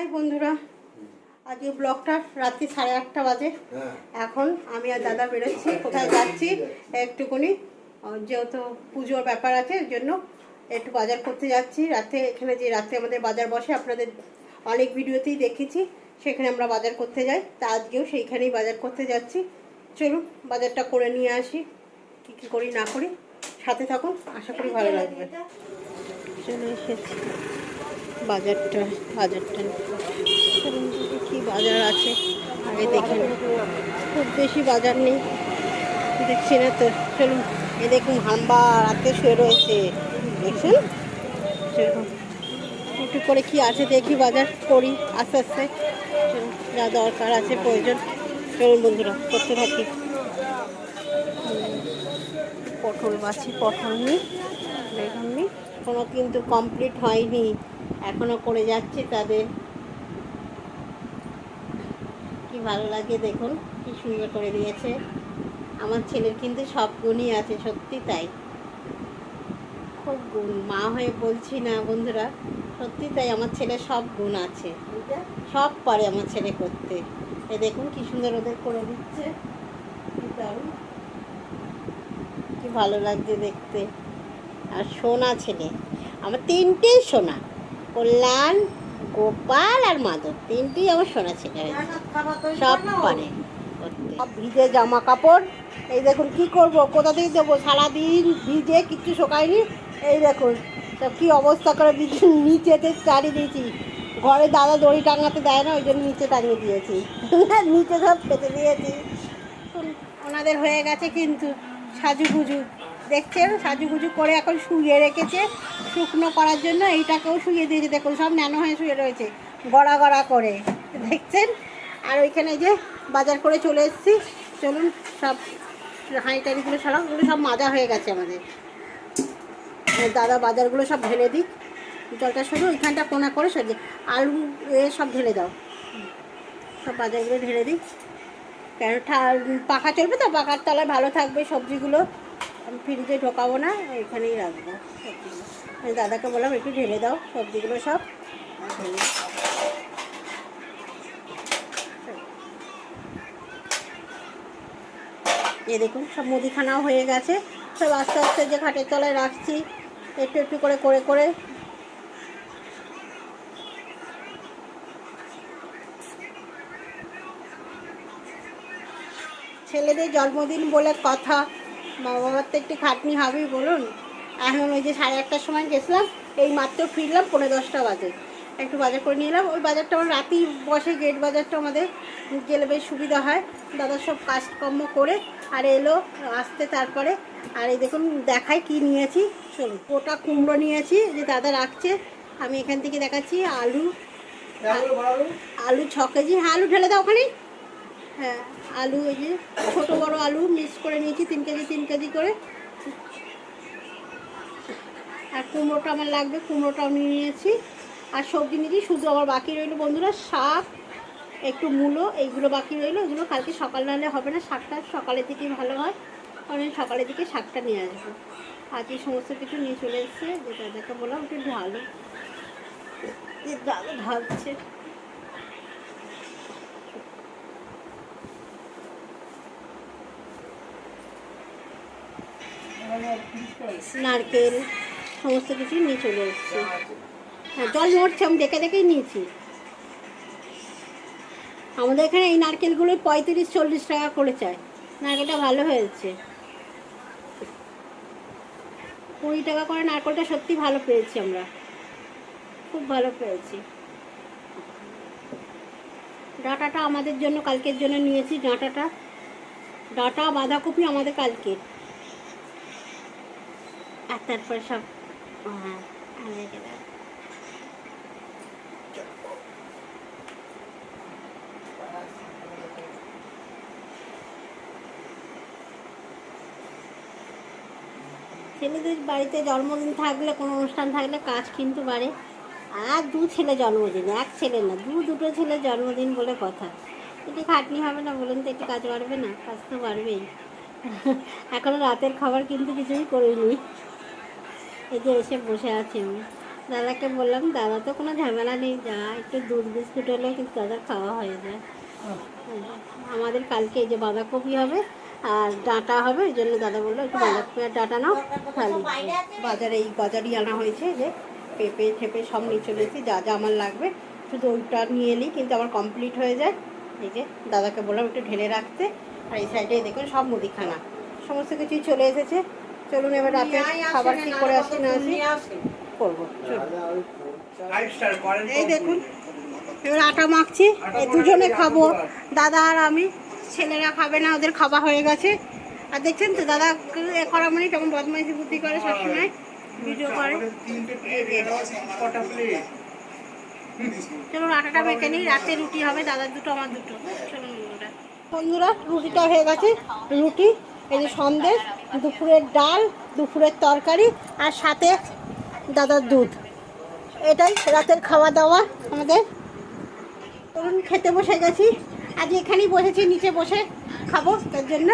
High বন্ধুরা? আজকে ব্লগটা রাত্রি সাড়ে আটটা বাজে। হ্যাঁ। এখন আমি আর দাদা বেরোচ্ছি কোথায় যাচ্ছি একটুকুনি যেহেতু পুজোর ব্যাপার আছে এর জন্য একটু বাজার করতে যাচ্ছি। রাতে এখানে যে রাতে আমাদের বাজার বসে আপনাদের অনেক ভিডিওতেই দেখেছি সেখানে আমরা বাজার করতে যাই। তা আজকেও সেইখানেই বাজার করতে যাচ্ছি। চলুন বাজারটা করে নিয়ে আসি কী কী করি না করি। সাথে থাকুন আশা করি ভালো লাগবে। চলে এসেছি। বাজারটা বাজারটা। কি বাজার আছে? আগে দেখে নিই। খুব বেশি বাজার নেই। দেখছি না তো। চলুন এ দেখুন হাম্বা রাতে শুয়ে রয়েছে। দেখছেন? একটু করে কি আছে দেখি বাজার করি আস্তে আস্তে। যা দরকার আছে, প্রয়োজন। চলুন বন্ধুরা, করতে থাকি। পটল বাছি, পটল নিই, বেগুন নিই। কোনো কিন্তু কমপ্লিট হয়নি। এখনও করে যাচ্ছে তাদের। কি ভালো লাগে দেখুন, কি সুন্দর করে দিয়েছে। আমার ছেলের কিন্তু সব গুণই আছে, সত্যি তাই। খুব গুণ, মা হয়ে বলছি না বন্ধুরা, সত্যি তাই আমার ছেলে সব গুণ আছে। সব পারে আমার ছেলে করতে। এ দেখুন কি সুন্দর ওদের করে দিচ্ছে। কি দারুণ। কি ভালো লাগছে দেখতে। আর সোনা ছেলে, আমার তিনটেই সোনা। কল্যাণ গোপাল আর মাধব। তিনটেই আমার সোনা ছেলে সব পারে। ভিজে জামা কাপড়। এই দেখুন কি করব কোথা থেকে দেবো? সারাদিন ভিজে কিচ্ছু শোকায়নি। এই দেখুন সব কি অবস্থা করে ভিজে নিচেতে চারি দিয়েছি। ঘরে দাদা দড়ি টাঙাতে দেয় না ওই জন্য নিচে টাঙিয়ে দিয়েছি। নিচে সব পেতে দিয়েছি। ওনাদের হয়ে গেছে কিন্তু সাজুগুজু। দেখছেন, সাজুগুজু করে এখন শুয়ে রেখেছে। শুকনো করার জন্য এইটাকেও শুয়ে দিয়েছে। দেখুন, সব ন্যানো হয়ে শুয়ে রয়েছে, গড়া গড়া করে। দেখছেন? আর ওইখানে যে বাজার করে চলে এসেছি। চলুন, সব হাঁড়ি টাড়িগুলো সরাও ওগুলো সব মাজা হয়ে গেছে আমাদের। দাদা বাজারগুলো সব ঢেলে দিই জলটা শুধু ওইখানটা কোনা করে সরিয়ে আলু এ সব ঢেলে দাও। সব বাজারগুলো ঢেলে দিই কেন পাখা চলবে তো? পাখার তলায় ভালো থাকবে সবজিগুলো। আমি ফ্রিজে ঢোকাবো না, এখানেই রাখব আমি দাদাকে বললাম, একটু ঢেলে দাও সবজিগুলো সব। এ দেখুন, সব মুদিখানাও হয়ে গেছে। সব আস্তে আস্তে যে খাটের তলায় রাখছি, একটু একটু করে করে করে। ছেলেদের জন্মদিন বলে কথা। মা বাবার তো একটু খাটনি হবেই বলুন। এখন ওই যে সাড়ে আটটার সময় গেছিলাম এই মাত্র ফিরলাম পনেরো দশটা বাজে। একটু বাজার করে নিয়ে এলাম ওই বাজারটা আমার রাতেই বসে গেট বাজারটা আমাদের গেলে বেশ সুবিধা হয়। দাদা সব কাজকর্ম করে আর এলো আসতে তারপরে। আর এই দেখুন দেখাই কি নিয়েছি। চলুন। ওটা কুমড়ো নিয়েছি যে দাদা রাখছে। আমি এখান থেকে দেখাচ্ছি আলু। আলু ছ কেজি। হ্যাঁ আলু ঢেলে দাও ওখানে। হ্যাঁ আলু এই যে ছোটো বড় আলু মিক্স করে নিয়েছি, তিন কেজি তিন কেজি করে। আর কুমড়োটা আমার লাগবে কুমড়োটা আমি নিয়েছি। আর সবজি নিয়েছি, শুধু আমার বাকি রইল বন্ধুরা, শাক, একটু মূলো, এইগুলো বাকি রইল। এগুলো কালকে সকাল নাহলে হবে না, শাকটা সকালের দিকেই ভালো হয়। কারণ সকালের দিকে শাকটা নিয়ে আসব। আজ এই সমস্ত কিছু নিয়ে চলে এসছে যে দাদাকে বললাম, একটু ঢালো ঢালছে। নারকেল, সমস্ত কিছু নিয়ে চলে এসেছি। হ্যাঁ জল মরছে আমি দেখে দেখেই নিয়েছি। আমাদের এখানে এই নারকেলগুলো পঁয়ত্রিশ, চল্লিশ টাকা করে চায় নারকেলটা ভালো হয়েছে। কুড়ি টাকা করে নারকেলটা সত্যি ভালো পেয়েছি আমরা। খুব ভালো পেয়েছি। ডাটাটা আমাদের জন্য, কালকের জন্য নিয়েছি। ডাঁটাটা, ডাটা, বাঁধাকপি আমাদের কালকের। আর তারপরে সব হ্যাঁ। ছেলেদের বাড়িতে জন্মদিন থাকলে, কোনো অনুষ্ঠান থাকলে কাজ কিন্তু বাড়ে। আর দু ছেলে জন্মদিন, এক ছেলে না, দু, দুটো ছেলে জন্মদিন বলে কথা। একটু খাটনি হবে না বলুন তো, একটু কাজ বাড়বে না? কাজ তো বাড়বেই। এখনও রাতের খাবার কিন্তু কিছুই করিনি। এই যে এসে বসে আছি আমি। দাদাকে বললাম, দাদা তো কোনো ঝামেলা নেই, যা একটু দুধ বিস্কুট হলেও কিন্তু দাদা খাওয়া হয়ে যায়। আমাদের কালকে এই যে বাঁধাকপি হবে আর ডাঁটা হবে ওই জন্য দাদা বলল, একটু বাঁধাকপি আর ডাঁটা নাও তাহলে বাজারে এই বাজারই আনা হয়েছে যে পেঁপে, ঠেপে সব নিয়ে চলে এসেছি, যা যা আমার লাগবে। শুধু ওইটা নিয়ে নিই কিন্তু আমার কমপ্লিট হয়ে যায়। এই যে দাদাকে বললাম, একটু ঢেলে রাখতে। আর এই সাইডে দেখুন, সব মুদিখানা। সমস্ত কিছুই চলে এসেছে। চলুন এবার রাতে খাবার কি করে আসি না আসি? করব এই দেখুন এবার আটা মাখছি এই দুজনে খাব। দাদা আর আমি ছেলেরা খাবে না ওদের খাওয়া হয়ে গেছে। আর দেখছেন তো দাদা এ করা মানে কেমন বদমাইশি বুদ্ধি করে সবসময় ভিডিও করে। চলুন আটাটা মেখে নিই রাতে রুটি হবে দাদার দুটো আমার দুটো। চলুন বন্ধুরা। বন্ধুরা রুটিটা হয়ে গেছে রুটি এই যে সন্দেশ দুপুরের ডাল, দুপুরের তরকারি আর সাথে দাদার দুধ। এটাই রাতের খাওয়া দাওয়া আমাদের। ধরুন খেতে বসে গেছি। আজ এখানেই বসেছি, নিচে বসে খাব, তার জন্য।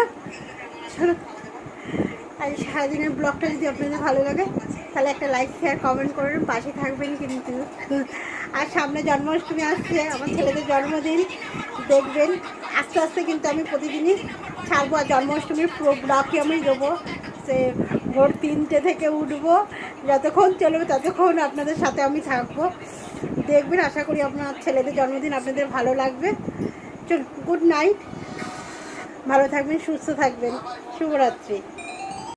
আজ সারাদিনের ব্লগটা যদি আপনাদের ভালো লাগে, তাহলে একটা লাইক শেয়ার কমেন্ট করবেন পাশে থাকবেন কিন্তু। আর সামনে জন্মাষ্টমী আসছে, আমার ছেলেদের জন্মদিন। দেখবেন, আস্তে আস্তে কিন্তু আমি প্রতিদিনই আর জন্মাষ্টমীর পুরো ব্লগই আমি দেবো। সে ভোর তিনটে থেকে উঠবো। যতক্ষণ চলবে ততক্ষণ আপনাদের সাথে আমি থাকব। দেখবেন, আশা করি আপনার ছেলেদের জন্মদিন আপনাদের ভালো লাগবে। চল গুড নাইট। ভালো থাকবেন, সুস্থ থাকবেন। শুভরাত্রি।